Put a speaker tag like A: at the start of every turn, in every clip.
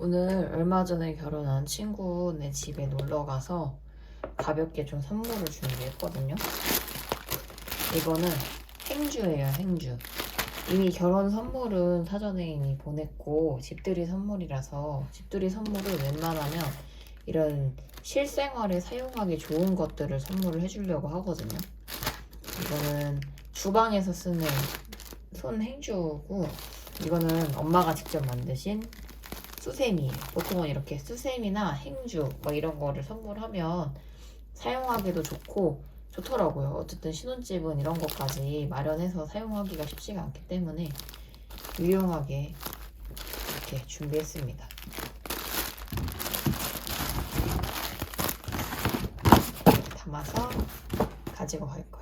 A: 오늘 얼마 전에 결혼한 친구네 집에 놀러 가서 가볍게 좀 선물을 준비했거든요. 이거는 행주예요, 행주. 이미 결혼 선물은 사전에 이미 보냈고 집들이 선물이라서 집들이 선물을 웬만하면 이런 실생활에 사용하기 좋은 것들을 선물을 해주려고 하거든요. 이거는 주방에서 쓰는 손 행주고 이거는 엄마가 직접 만드신 수세미. 보통은 이렇게 수세미나 행주 뭐 이런 거를 선물하면 사용하기도 좋고 좋더라고요. 어쨌든 신혼집은 이런 것까지 마련해서 사용하기가 쉽지가 않기 때문에 유용하게 이렇게 준비했습니다. 이렇게 담아서 가지고 갈 거예요.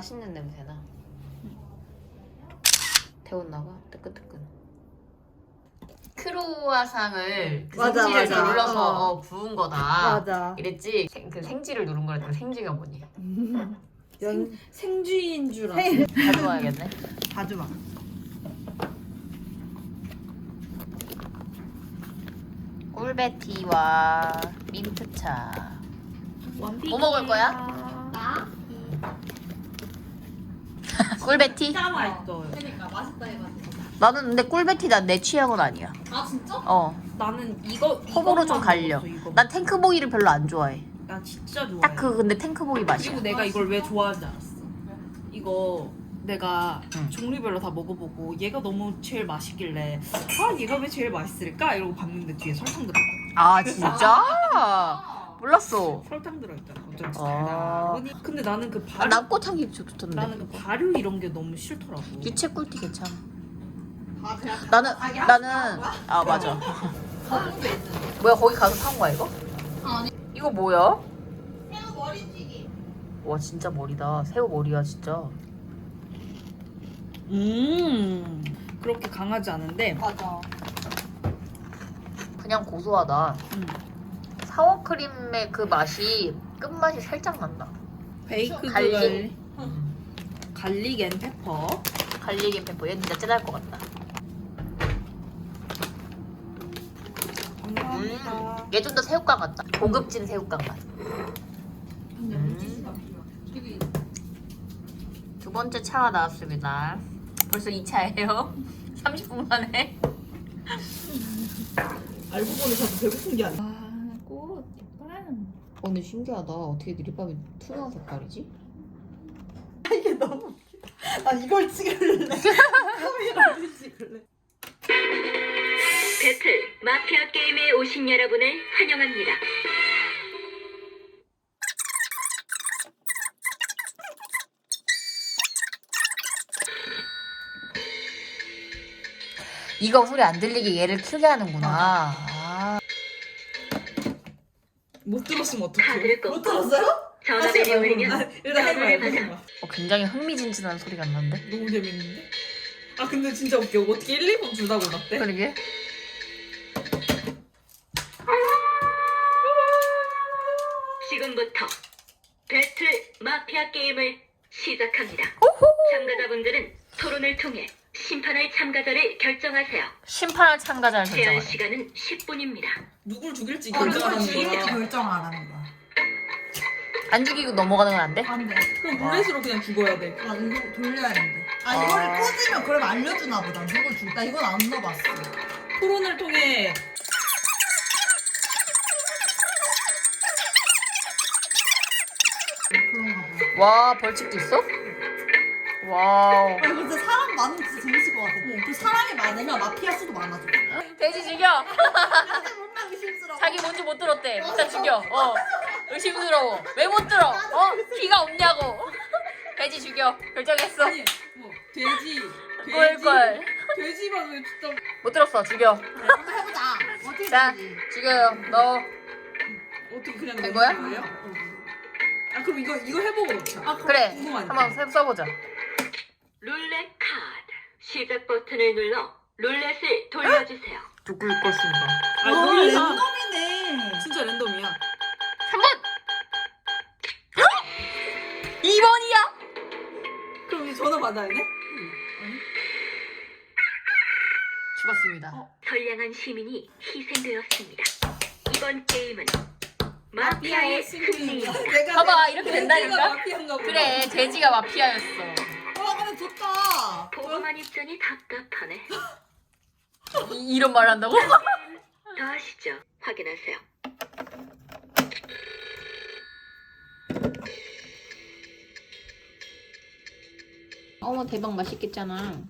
A: 맛있는 냄새나. 데웠나봐. 뜨끈뜨끈. 크로와상을 그
B: 맞아,
A: 생지를
B: 맞아.
A: 눌러서
B: 어.
A: 어, 구운 거다.
B: 맞아.
A: 이랬지. 생, 그 생지를 누른 거랬더니 생지가 뭐니?
B: 연
C: 생쥐인 줄 알았어.
A: 가져와야겠네.
B: 봐주마.
A: 꿀베티와 민트차. 뭐 먹을 거야?
C: 나?
A: 꿀베티?
B: 진짜 맛있어.
C: 그러니까 맛있다 해가지고.
A: 나는 근데 꿀베티 난내 취향은 아니야.
C: 아 진짜?
A: 어.
B: 나는 이거
A: 호불호 좀
B: 이것만
A: 갈려.
B: 먹었어, 이거.
A: 난 탱크보이를 별로 안 좋아해.
B: 나 진짜 좋아해.
A: 딱 그 근데 탱크보이 맛이야.
B: 그리고 내가 이걸 왜 좋아하는지 알았어. 이거 내가
A: 응.
B: 종류별로 다 먹어보고 얘가 너무 제일 맛있길래 아 얘가 왜 제일 맛있을까 이러고 봤는데 뒤에 설탕 들어.
A: 아 진짜? 몰랐어.
B: 설탕 들어있잖아. 어쩐지
A: 아.
B: 달달하니. 근데 나는 그
A: 아,
B: 발효
A: 남꽃향기 좋던데.
B: 나는 그 발효 이런 게 너무 싫더라고.
A: 유채 꿀티 괜찮아.
C: 아 그냥
A: 나는
C: 자기
A: 나는
C: 거야?
A: 아 맞아.
C: 거북도 있는데.
A: 뭐야 거기 가서 산 거야 이거?
C: 아니.
A: 이거 뭐야?
C: 새우 머리찌개.
A: 와 진짜 머리다. 새우 머리야 진짜.
B: 음 그렇게 강하지 않은데
C: 맞아.
A: 그냥 고소하다.
B: 음.
A: 사워크림의 그 맛이 끝맛이 살짝 난다.
B: 베이크
A: 갈릭?
B: 갈릭 갈릭 앤 페퍼
A: 갈릭 앤 페퍼 얘 진짜 찐할 것 같다.
B: 감사합니다.
A: 얘좀 더 새우깡 같다. 고급진 새우깡 맛. 음. 두 번째 차가 나왔습니다. 벌써 2차예요. 30분 만에.
B: 알고 보니 저도 배고픈 게 아니야.
A: 어, 근데 신기하다. 어떻게 느리밥이 투명한 색깔이지?
B: 이게 너무 웃기다. 아 이걸 찍을래. 카메라를 찍을래.
D: 배틀 마피아 게임에 오신 여러분을 환영합니다.
A: 이거 소리 안 들리게 얘를 크게 하는구나. 아.
B: 못 들었으면 어떡해.
D: 다들
B: 꼭못 들었어요?
D: 전화벨이 울리면
B: 일단 해봐 해봐
D: 해봐.
B: 해봐.
A: 어, 굉장히 흥미진진한 소리가 나는데?
B: 너무 재밌는데? 아 근데 진짜 웃겨. 어떻게 1, 2번 둘다 골랐대?
A: 그러게.
D: 지금부터 배틀 마피아 게임을 시작합니다. 참가자분들은 토론을 통해 심판할 참가자를 결정하세요.
A: 심판할 참가자를
D: 제한
A: 결정하네.
D: 시간은 10분입니다.
B: 누굴 죽일지
C: 어,
B: 결정하는
C: 죽일지
B: 거야.
C: 결정하라는 거야.
A: 안 죽이고 넘어가는 건 안 돼?
C: 안 돼.
B: 그럼 룰렛으로 그냥 죽어야 돼.
C: 아 이거 돌려야 되는데. 아
A: 아.
C: 이거를 꽂으면 그럼 알려주나 보다. 누굴 줄까? 이건 안 넣어봤어.
B: 토론을 통해
C: 그런가.
A: 와, 벌칙도 있어? 와우.
C: 아 사람 많으면 진짜 재밌을 것 같아. 그 사람이 많으면 마피아 수도 많아져.
A: 돼지 죽여! 자기 뭔지 못 들었대. 일단 죽여. 어. 의심스러워. 왜 못 들어? 어? 귀가 없냐고. 돼지 죽여. 결정했어.
B: 아니 뭐 돼지
A: 꿀꿀.
B: 돼지만 왜 진짜
A: 못 들었어. 죽여.
C: 한번 해보자.
B: 어떻게
A: 자
B: 되지?
A: 지금 너
B: 어떻게 그냥
A: 된 거야?
B: 거예요? 아 그럼 이거 이거 해보고 넣자. 아
A: 그래
B: 궁금하니까.
A: 한번 해- 써보자
D: 룰렛 카드. 시작 버튼을 눌러 룰렛을 돌려주세요.
A: 누굴 것인가
B: 아
C: 어,
B: 놀래라.
C: 랜덤이네.
B: 진짜 랜덤이야.
A: 3번 2번이야
B: 그럼 이제 전화 받아야 돼?
A: 죽었습니다
D: 선량한 시민이 희생되었습니다. 이번 게임은 마피아의 승리입니다.
B: 내가
A: 봐봐,
B: 내-
A: 이렇게 된다니까?
B: 마피아인가 보다.
A: 그래 돼지가 마피아였어
C: 와 좋다.
D: 보고만 입자니 답답하네.
A: 이, 이런 말 한다고?
D: 더 하시죠. 확인하세요.
A: 어머 대박 맛있겠잖아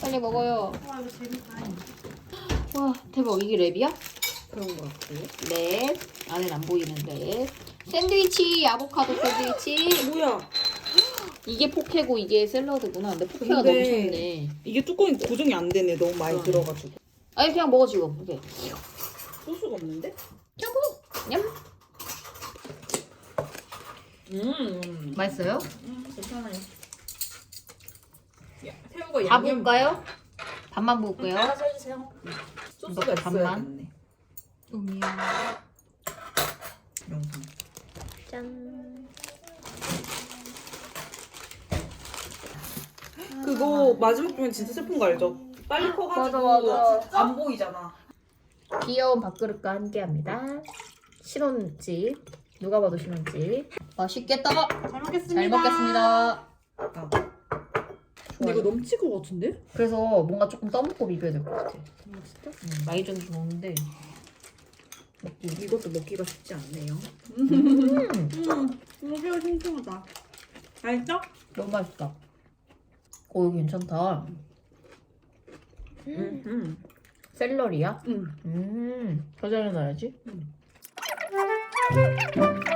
A: 빨리 먹어요
C: 와 이거 재밌다.
A: 와 대박 이게 랩이야? 그런 거 같고 랩 안엔 안 보이는데 샌드위치 아보카도 샌드위치
B: 뭐야?
A: 이게 포케고 이게 샐러드구나 근데 포케가
B: 근데-
A: 넘쳤네
B: 이게 뚜껑이 고정이 안 되네. 너무 많이
A: 어.
B: 들어가지고.
A: 아니 그냥 먹어 지금 이렇게
B: 소스가 없는데?
A: 냠
B: 음.
A: 맛있어요?
B: 괜찮아요. 야, 새우가
A: 다
B: 양념
A: 부을까요? 반만 부을게요
B: 알아서 해주세요. 소스가
A: 이거 반만.
B: 있어야겠네.
A: 음이야
B: 영상.
A: 짠
B: 그거 마지막 보면 진짜 슬픈 거 알죠? 빨리 커가지고
A: 맞아, 맞아.
B: 안 보이잖아.
A: 귀여운 밥그릇과 함께합니다 신혼집 누가 봐도 신혼집 맛있겠다
C: 잘 먹겠습니다.
A: 잘 먹겠습니다
B: 근데 이거 넘칠 것 같은데?
A: 그래서 뭔가 조금 떠먹고 비벼야 될 것 같아. 진짜? 응, 많이 먹는데. 먹기.
B: 이것도 먹기가 쉽지 않네요.
A: 음,
C: 음, 이거 새우 싱싱하다. 맛있어?
A: 너무 맛있다. 오, 이거 괜찮다.
B: 음. 음.
A: 샐러리야?
B: 음.
A: 음, 더 잘라놔야지. 와,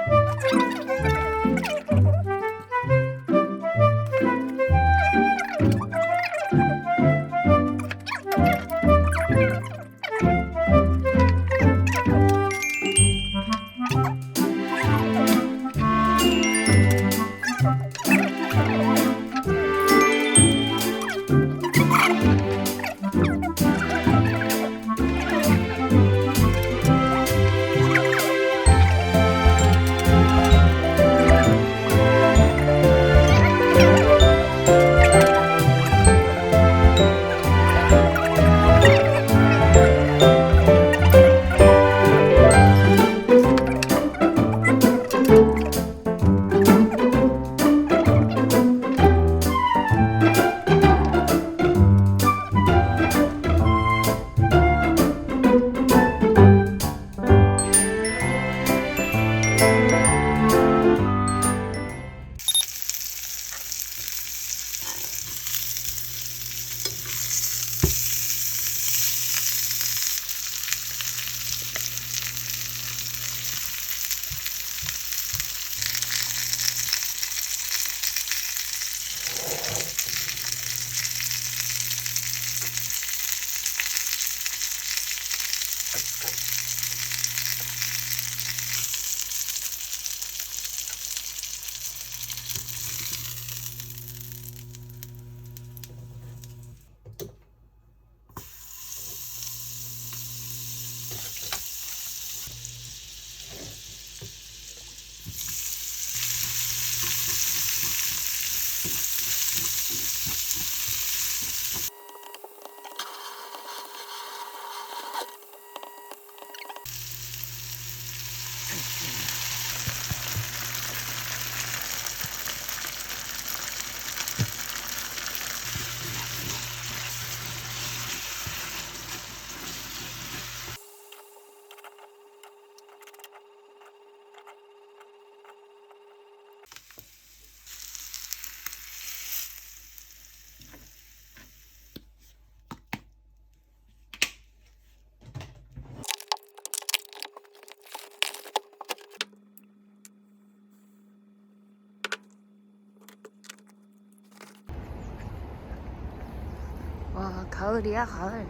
A: 가을이야, 가을.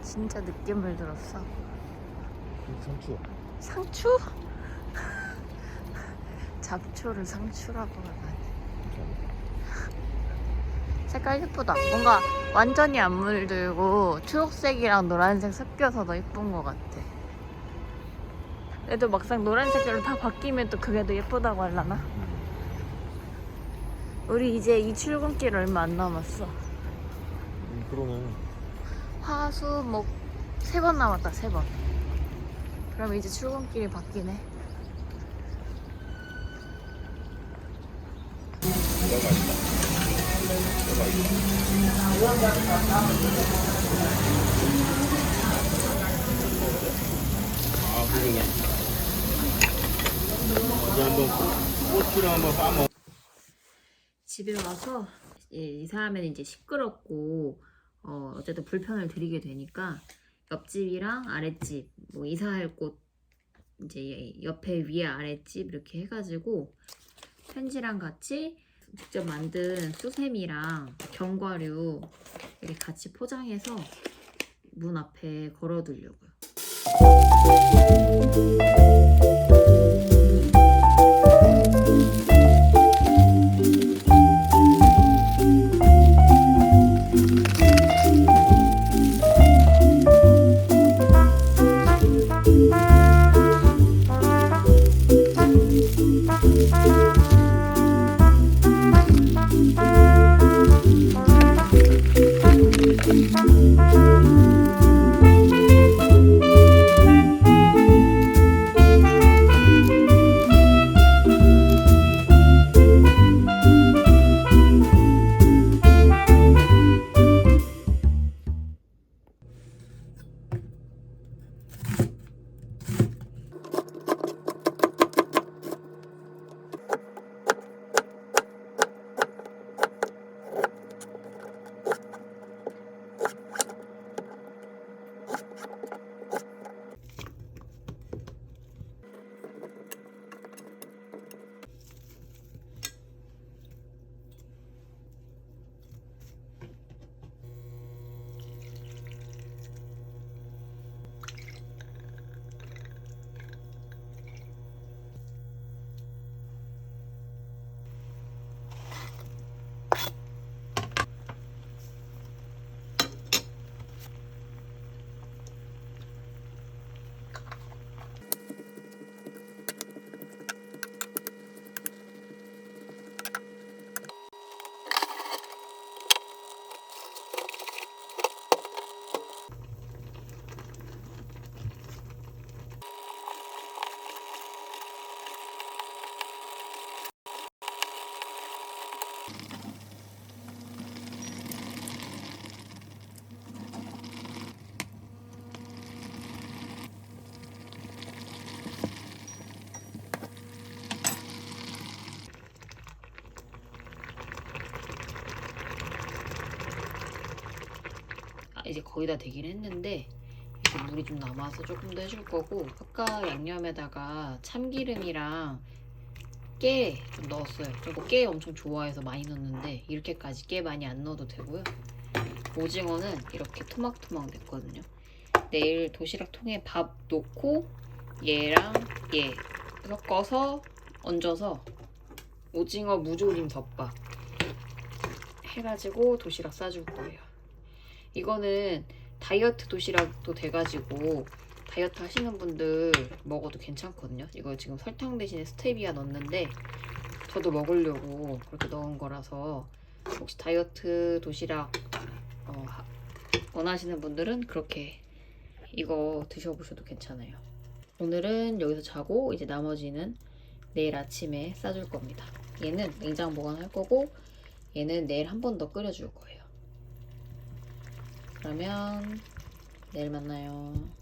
A: 진짜 느낌을 들었어.
E: 상추.
A: 상추? 잡초를 상추라고 하다니. 색깔 예쁘다. 뭔가 완전히 안 물들고 초록색이랑 노란색 섞여서 더 예쁜 것 같아. 그래도 막상 노란색으로 다 바뀌면 또 그게 더 예쁘다고 하려나? 우리 이제 이 출근길 얼마 안 남았어.
E: 음, 그러네.
A: 화수 목 세 번 남았다 세 번. 그럼 이제 출근길이 바뀌네.
E: 아, 그러네. 어디 한번 꼬치를 한번 싸먹.
A: 집에 와서 이- 이사하면 이제 시끄럽고 어, 어쨌든 불편을 드리게 되니까 옆집이랑 아랫집 뭐 이사할 곳 이제 옆에 위에 아랫집 이렇게 해가지고 편지랑 같이 직접 만든 수세미랑 견과류 이렇게 같이 포장해서 문 앞에 걸어두려고요. 이제 거의 다 되긴 했는데 이제 물이 좀 남아서 조금 더 해줄 거고 아까 양념에다가 참기름이랑 깨 좀 넣었어요. 저거 깨 엄청 좋아해서 많이 넣었는데 이렇게까지 깨 많이 안 넣어도 되고요. 오징어는 이렇게 토막토막 냈거든요. 내일 도시락 통에 밥 넣고 얘랑 얘 섞어서 얹어서 오징어 무조림 덮밥 해가지고 도시락 싸줄 거예요. 이거는 다이어트 도시락도 돼가지고 다이어트 하시는 분들 먹어도 괜찮거든요. 이거 지금 설탕 대신에 스테비아 넣었는데 저도 먹으려고 그렇게 넣은 거라서 혹시 다이어트 도시락 어, 하- 원하시는 분들은 그렇게 이거 드셔보셔도 괜찮아요. 오늘은 여기서 자고 이제 나머지는 내일 아침에 싸줄 겁니다. 얘는 냉장 보관할 거고 얘는 내일 한 번 더 끓여줄 거예요. 그러면 내일 만나요.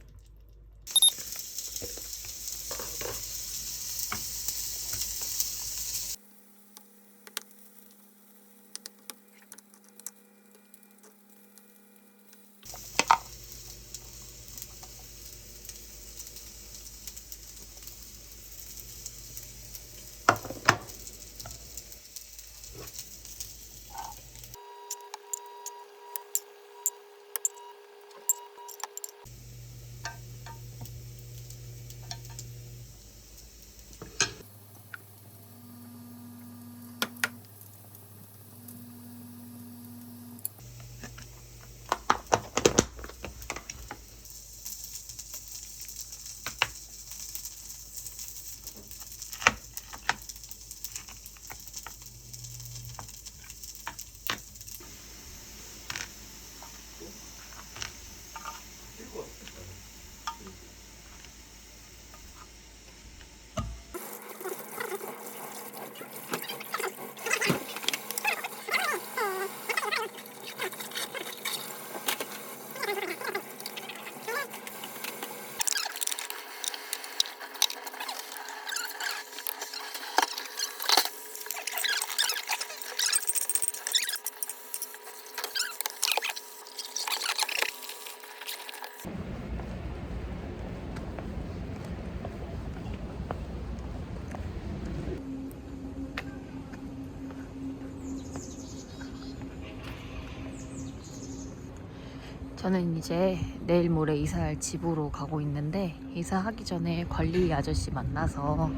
A: 저는 이제 내일 모레 이사할 집으로 가고 있는데 이사하기 전에 관리 아저씨 만나서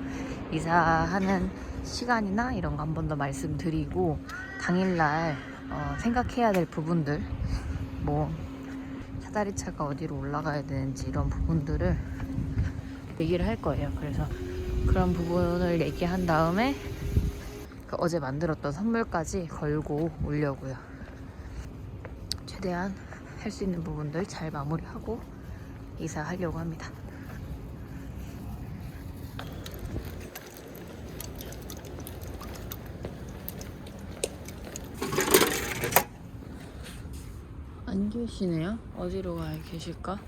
A: 이사하는 시간이나 이런 거 한 번 더 말씀드리고 당일날 어, 생각해야 될 부분들 뭐 사다리차가 어디로 올라가야 되는지 이런 부분들을 얘기를 할 거예요. 그래서 그런 부분을 얘기한 다음에 그 어제 만들었던 선물까지 걸고 오려고요. 최대한 할 수 있는 부분들 잘 마무리하고 이사하려고 합니다. 안 계시네요? 어디로 가 계실까?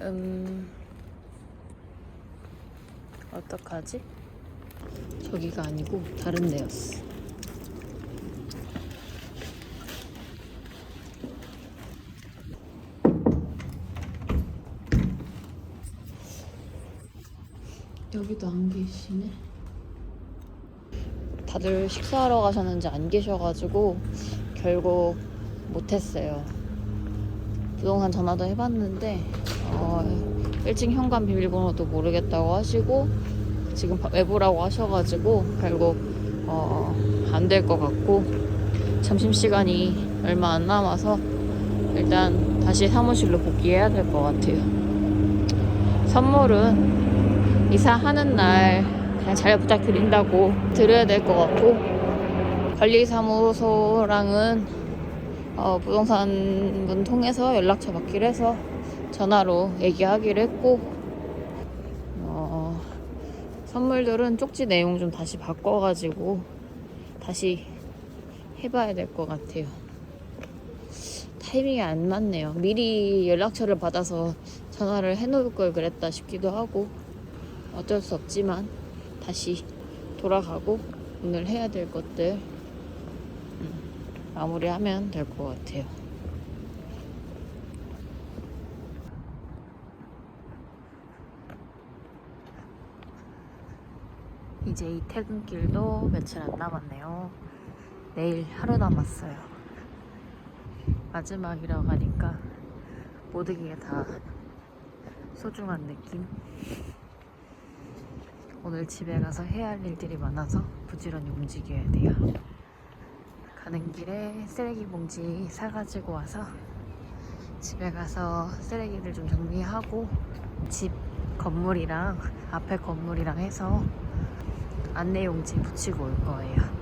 A: 음... 어떡하지? 저기가 아니고 다른 데였어. 여기도 안 계시네. 다들 식사하러 가셨는지 안 계셔가지고 결국 못했어요. 부동산 전화도 해봤는데 어, 1층 현관 비밀번호도 모르겠다고 하시고 지금 외부라고 하셔가지고 결국 어, 안 될 것 같고 점심시간이 얼마 안 남아서 일단 다시 사무실로 복귀해야 될 것 같아요. 선물은 이사하는 날 그냥 잘 부탁드린다고 드려야 될 것 같고 관리사무소랑은 어, 부동산 분 통해서 연락처 받기로 해서 전화로 얘기하기로 했고 어, 선물들은 쪽지 내용 좀 다시 바꿔가지고 다시 해봐야 될 것 같아요. 타이밍이 안 맞네요. 미리 연락처를 받아서 전화를 해놓을 걸 그랬다 싶기도 하고 어쩔 수 없지만 다시 돌아가고 오늘 해야 될 것들 음, 마무리하면 될 것 같아요. 이제 이 퇴근길도 며칠 안 남았네요. 내일 하루 남았어요. 마지막이라고 하니까 모든 게 다 소중한 느낌. 오늘 집에 가서 해야 할 일들이 많아서 부지런히 움직여야 돼요. 가는 길에 쓰레기 봉지 사가지고 와서 집에 가서 쓰레기들 좀 정리하고 집 건물이랑 앞에 건물이랑 해서 안내용지 붙이고 올 거예요.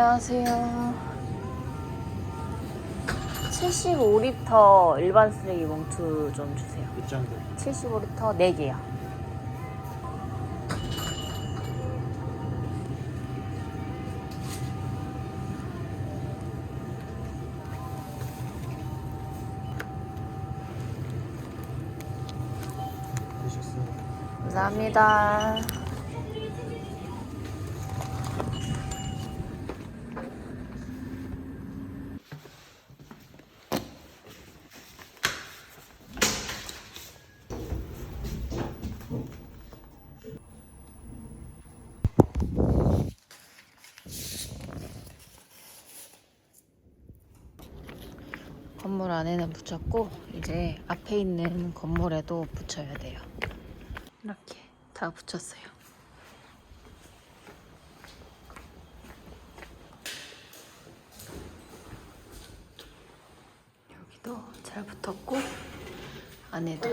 A: 안녕하세요. 75리터 일반 쓰레기 봉투 좀 주세요.
E: 몇 장도?
A: 75리터 4개요.
E: 되셨어요?
A: 감사합니다. 붙였고 이제 앞에 있는 건물에도 붙여야 돼요. 이렇게 다 붙였어요. 여기도 잘 붙었고 안에도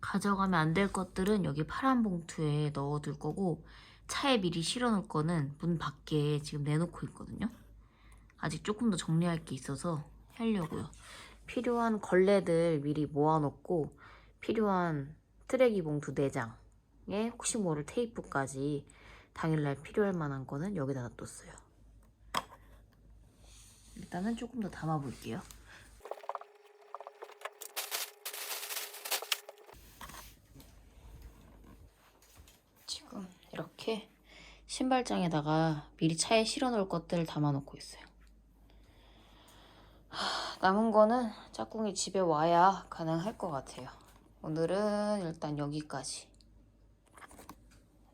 A: 가져가면 안 될 것들은 여기 파란 봉투에 넣어둘 거고 차에 미리 실어놓을 거는 문 밖에 지금 내놓고 있거든요. 아직 조금 더 정리할 게 있어서 하려고요. 필요한 걸레들 미리 모아놓고 필요한 트레기 봉투 4장에 혹시 모를 테이프까지 당일날 필요할 만한 거는 여기다 놔뒀어요. 일단은 조금 더 담아볼게요. 지금 이렇게 신발장에다가 미리 차에 실어 놓을 것들을 담아 놓고 있어요. 하, 남은 거는 짝꿍이 집에 와야 가능할 것 같아요. 오늘은 일단 여기까지.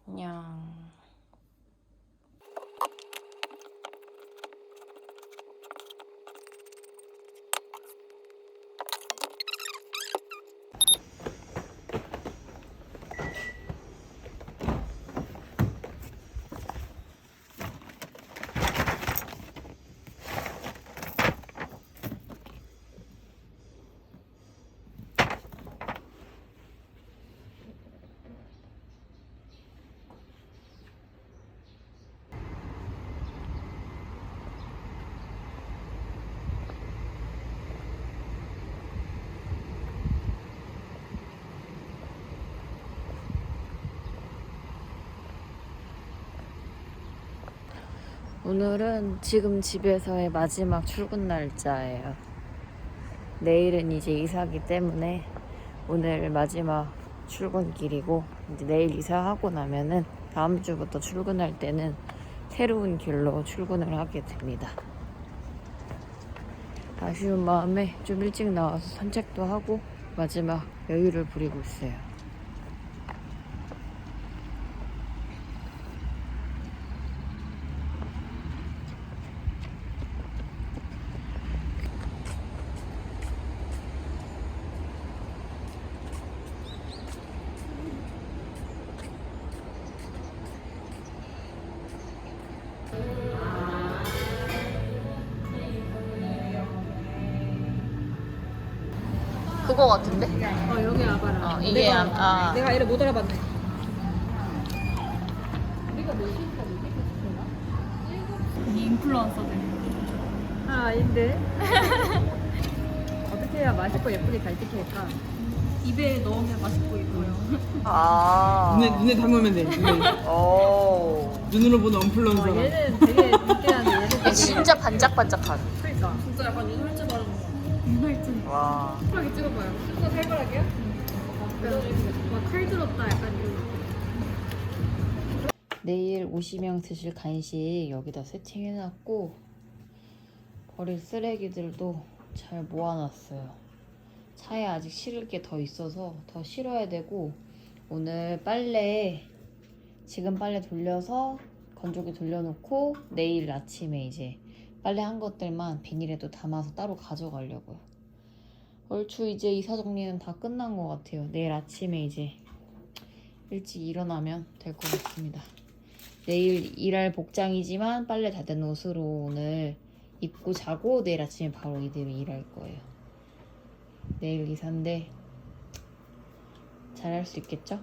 A: 안녕. 오늘은 지금 집에서의 마지막 출근 날짜예요. 내일은 이제 이사기 때문에 오늘 마지막 출근길이고 이제 내일 이사하고 나면은 다음 주부터 출근할 때는 새로운 길로 출근을 하게 됩니다. 아쉬운 마음에 좀 일찍 나와서 산책도 하고 마지막 여유를 부리고 있어요. 그거 같은데?
F: 어 여기 와봐라.
A: 어, 이게 아, 아
F: 내가 이래 못 알아봤네. 이 인플루언서들. 아 아닌데. 어떻게 해야 맛있고 예쁘게 잘 찍힐까? 입에 넣으면 맛있고 예뻐요.
A: 아.
B: 눈에 눈에 담으면 돼. 눈에.
A: 오.
B: 눈으로 보는 언플런서.
F: 어, 얘는 되게 느끼한데 얘는 되게
A: 진짜 반짝반짝한.
F: 그러니까. 진짜 약간 바르는 거.
A: 와.
F: 살벌하게 찍어봐요. 또 살벌하게요? 막칼 들었다 약간 이런.
A: 내일 오시면 드실 간식 여기다 세팅해놨고 버릴 쓰레기들도 잘 모아놨어요. 차에 아직 실을 게 더 있어서 더 실어야 되고 오늘 빨래 지금 빨래 돌려서 건조기 돌려놓고 내일 아침에 이제 빨래 한 것들만 비닐에도 담아서 따로 가져가려고요. 얼추 이제 이사 정리는 다 끝난 것 같아요. 내일 아침에 이제 일찍 일어나면 될 것 같습니다. 내일 일할 복장이지만 빨래 다 된 옷으로 오늘 입고 자고 내일 아침에 바로 이대로 일할 거예요. 내일 이사인데 잘할 수 있겠죠?